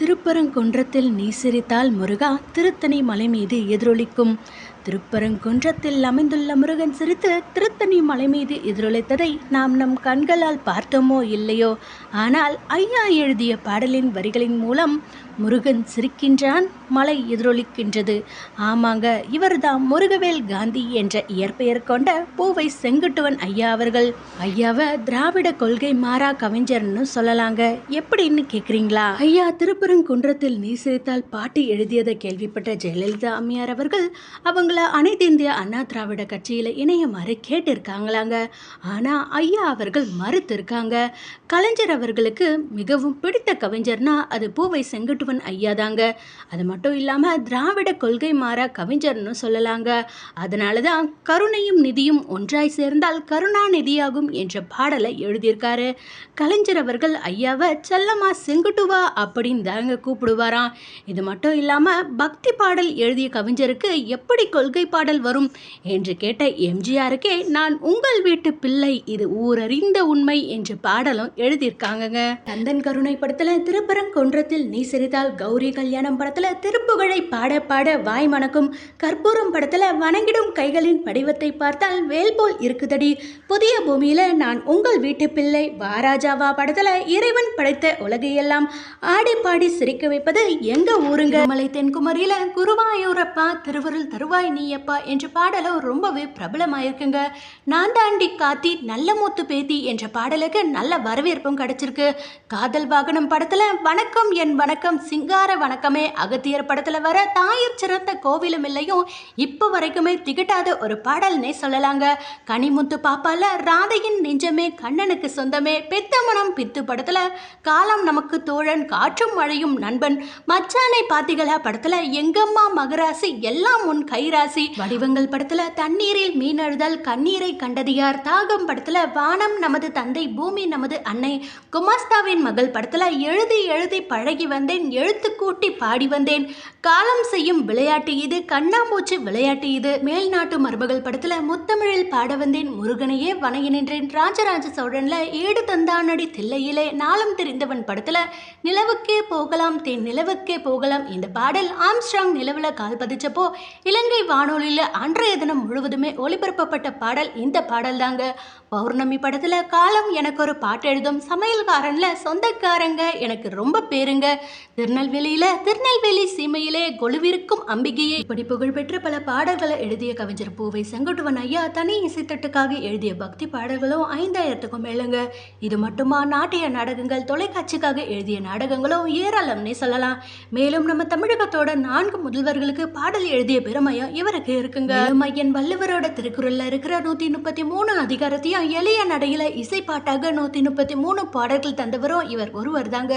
திருப்பரங்குன்றத்தில் நீ சிரித்தால் முருகா திருத்தணி மலை மீது எதிரொலிக்கும். திருப்பரங்குன்றத்தில் அமைந்துள்ள முருகன் சிரித்து திருத்தணி மலை மீது எதிரொலித்ததை நாம் நம் கண்களால் பார்த்தோமோ இல்லையோ? ஆனால் ஐயா எழுதிய பாடலின் வரிகளின் மூலம் முருகன் சிரிக்கின்றான் மலை எதிரொலிக்கின்றது. ஆமாங்க இவர்தான் முருகவேல் காந்தி என்ற இயற்பெயர் கொண்ட பூவை செங்குட்டுவன் ஐயா அவர்கள். ஐயாவை திராவிட கொள்கை மாறா கவிஞர்னு சொல்லலாங்க. எப்படின்னு கேக்குறீங்களா? ஐயா திருப்பரங்குன்றத்தில் நீ சிரித்தால் பாட்டு எழுதியதை கேள்விப்பட்ட ஜெயலலிதா அம்மையார் அவர்கள் அவங்க உங்களை அனைத்து இந்திய அண்ணா திராவிட கட்சியில் இணையுமாறு கேட்டிருக்காங்களாங்க. ஆனால் ஐயா அவர்கள் மறுத்திருக்காங்க. கலைஞர் அவர்களுக்கு மிகவும் பிடித்த கவிஞர்னா அது பூவை செங்குட்டுவன் ஐயா தாங்க அது மட்டும் இல்லாமல் திராவிட கொள்கை மாற கவிஞர்னு சொல்லலாங்க. அதனால தான் கருணையும் நிதியும் ஒன்றாய் சேர்ந்தால் கருணாநிதியாகும் என்ற பாடலை எழுதியிருக்காரு. கலைஞர் அவர்கள் ஐயாவை செல்லம்மா செங்குட்டுவா அப்படின்னு தாங்க கூப்பிடுவாராம். இது மட்டும் இல்லாமல் பக்தி பாடல் எழுதிய கவிஞருக்கு எப்படி கொள்கை பாடல் வரும் என்று கேட்ட எம்ஜிஆருக்கே நான் உங்கள் வீட்டு பிள்ளை. இது ஊரறிந்த உண்மை என்று பாடலும் எழுதியிருக்காங்கங்க. தந்தன் கருணை படத்துல திருப்பரங்குன்றத்தில் நீ சிரித்தால் கௌரி கல்யாணம் படத்துல திருப்புகழை பாட பாட வாய் மணக்கும். கற்பூரம் படத்துல வணங்கிடும் கைகளின் படிவத்தை பார்த்தால் வேல் போல் இருக்குதடி. புதிய பூமியில நான் உங்கள் வீட்டு பிள்ளை. வாராஜாவா படத்துல இறைவன் படைத்த உலகையெல்லாம் ஆடி பாடி சிரிக்க வைப்பது எங்க ஊருங்க? மலை தென்குமரியில குருவாயூரப்பா திருவருள் தருவாய் நீயப்பா என்ற பாடலும் ரொம்பவே பிரபலமாயிருக்குங்க. நான் தாண்டி காத்தி நல்ல மூத்து பேத்தி என்ற பாடலுக்கு நல்ல வரவேற்பும் கிடைச்சிருக்கு. காதல் வாகனம் படத்துல வணக்கம் என் வணக்கம் சிங்கார வணக்கமே அகத்தியர் படத்துல வர தாயிற் சிறந்த கோவிலும் இல்லையும் இப்போ வரைக்குமே திகட்டாத ஒரு பாடல்னே சொல்லலாங்க. கனிமுத்து பாப்பால ராதையின் நெஞ்சமே கண்ணனுக்கு சொந்தமே பெத்த மனம் பித்து படத்துல காலம் நமக்கு தோழன் காற்றும் மழையும் நண்பன். மச்சானை பாத்திகளா படத்துல எங்கம்மா மகராசி எல்லாம் உன் கைராசி வடிவங்கள் படத்துல தண்ணீரில் மீன் அழுதல் கண்ணீரை கண்டது யார் தாகம் படத்துல வானம் நமது தந்தை பூமி நமது அன்னை. குமாஸ்தாவின் மகள் படத்துல எழுதி எழுதி பழகி வந்தேன் எழுத்து கூட்டி பாடி வந்தேன். காலம் செய்யும் விளையாட்டு இது கண்ணாமூச்சி விளையாட்டு இது. மேல்நாட்டு மருமகள் படத்துல முத்தமிழில் பாட வந்தேன் முருகனையே வணங்கி நின்றேன். ராஜராஜ சோழன்ல ஏடு தந்தானடி தில்லையிலே நாளம் தெரிந்தவன் படத்துல நிலவுக்கே போகலாம் தேன் நிலவுக்கே போகலாம். இந்த பாடல் ஆம்ஸ்ட்ராங் நிலவுல கால் பதிச்சப்போ இலங்கை வானொலியில் அன்றைய தினம் முழுவதுமே ஒளிபரப்பப்பட்ட பாடல் இந்த பாடல் தாங்க பௌர்ணமி படத்தில் காலம் எனக்கு ஒரு பாட்டு எழுதும் சமையல்காரனில் சொந்தக்காரங்க எனக்கு ரொம்ப பேருங்க. திருநெல்வேலியில் திருநெல்வேலி சீமையிலே கொலுவிருக்கும் அம்பிகையை இப்படி புகழ்பெற்ற பல பாடல்களை எழுதிய கவிஞர் பூவை செங்குட்டுவன் ஐயா தனி இசைத்தட்டுக்காக எழுதிய பக்தி பாடல்களும் ஐந்தாயிரத்துக்கும் மேலுங்க. இது மட்டுமா நாட்டிய நாடகங்கள்? தொலைக்காட்சிக்காக எழுதிய நாடகங்களும் ஏராளம்னே சொல்லலாம். மேலும் நம்ம தமிழகத்தோட நான்கு முதல்வர்களுக்கு பாடல் எழுதிய பெருமையும் இவருக்கு இருக்குங்க. மையன் வள்ளுவரோட திருக்குறள்ல இருக்கிற நூத்தி முப்பத்தி மூணு அதிகாரத்தையும் எளிய நடையில இசைப்பாட்டாக நூத்தி முப்பத்தி மூணு பாடல்கள் தந்தவரும் இவர் ஒருவர் தாங்க.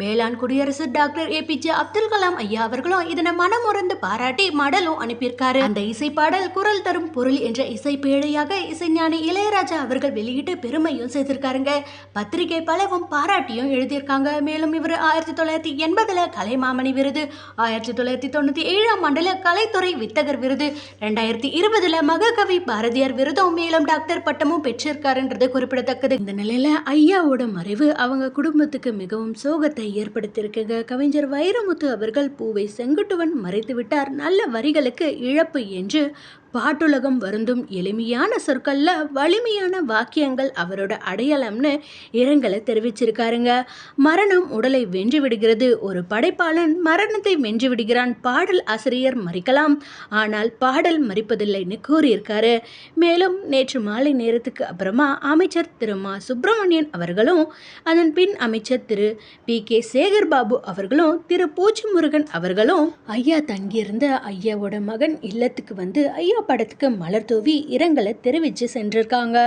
மேலாண் குடியரசு doctor A P J Abdul Kalam ஐயா அவர்களும் இதனை மனமுறந்து பாராட்டி மடலும் அனுப்பியிருக்காரு. அந்த இசை பாடல் குரல் தரும் பொருள் என்ற இசை பேழையாக இசைஞானி இளையராஜா அவர்கள் வெளியிட்டு பெருமையும் செய்திருக்காருங்க பத்திரிகை பலவும் பாராட்டியும் எழுதியிருக்காங்க. மேலும் இவர் ஆயிரத்தி தொள்ளாயிரத்தி எண்பதுல கலைமாமணி விருது ஆயிரத்தி தொள்ளாயிரத்தி தொண்ணூத்தி ஏழாம் ஆண்டுல கலைத்துறை வித்தகர் விருது ரெண்டாயிரத்தி இருபதுல மகாகவி பாரதியார் விருதும் மேலும் டாக்டர் பட்டமும் பெற்றிருக்காருன்றது குறிப்பிடத்தக்கது. இந்த நிலையில ஐயாவோட மறைவு அவங்க குடும்பத்துக்கு மிகவும் சோகத்தை ஏற்படுத்தியிருக்குங்க. கவிஞர் வைரமுத்து அவர்கள் பூவை செங்குட்டுவன் மறைத்து விட்டார் நல்ல வரிகளுக்கு இழப்பு என்று பாட்டுலகம் வருந்தும் எளிமையான சொற்களில் வலிமையான வாக்கியங்கள் அவரோட அடையாளம்னு இரங்கலை தெரிவிச்சிருக்காருங்க. மரணம் உடலை வென்று விடுகிறது. ஒரு படைப்பாளன் மரணத்தை வென்று விடுகிறான். பாடல் ஆசிரியர் மறிக்கலாம். ஆனால் பாடல் மறிப்பதில்லைன்னு கூறியிருக்காரு. மேலும் நேற்று மாலை நேரத்துக்கு அப்புறமா அமைச்சர் திரு. மா. சுப்பிரமணியன் அவர்களும் அதன் பின் அமைச்சர் திரு. பி. கே. சேகர் பாபு அவர்களும் திரு. பூச்சி முருகன் அவர்களும் ஐயா தங்கியிருந்த ஐயாவோட மகன் இல்லத்துக்கு வந்து ஐயா படத்துக்கு மலர் தூவி இரங்கலை தெரிவித்து சென்றிருக்காங்க.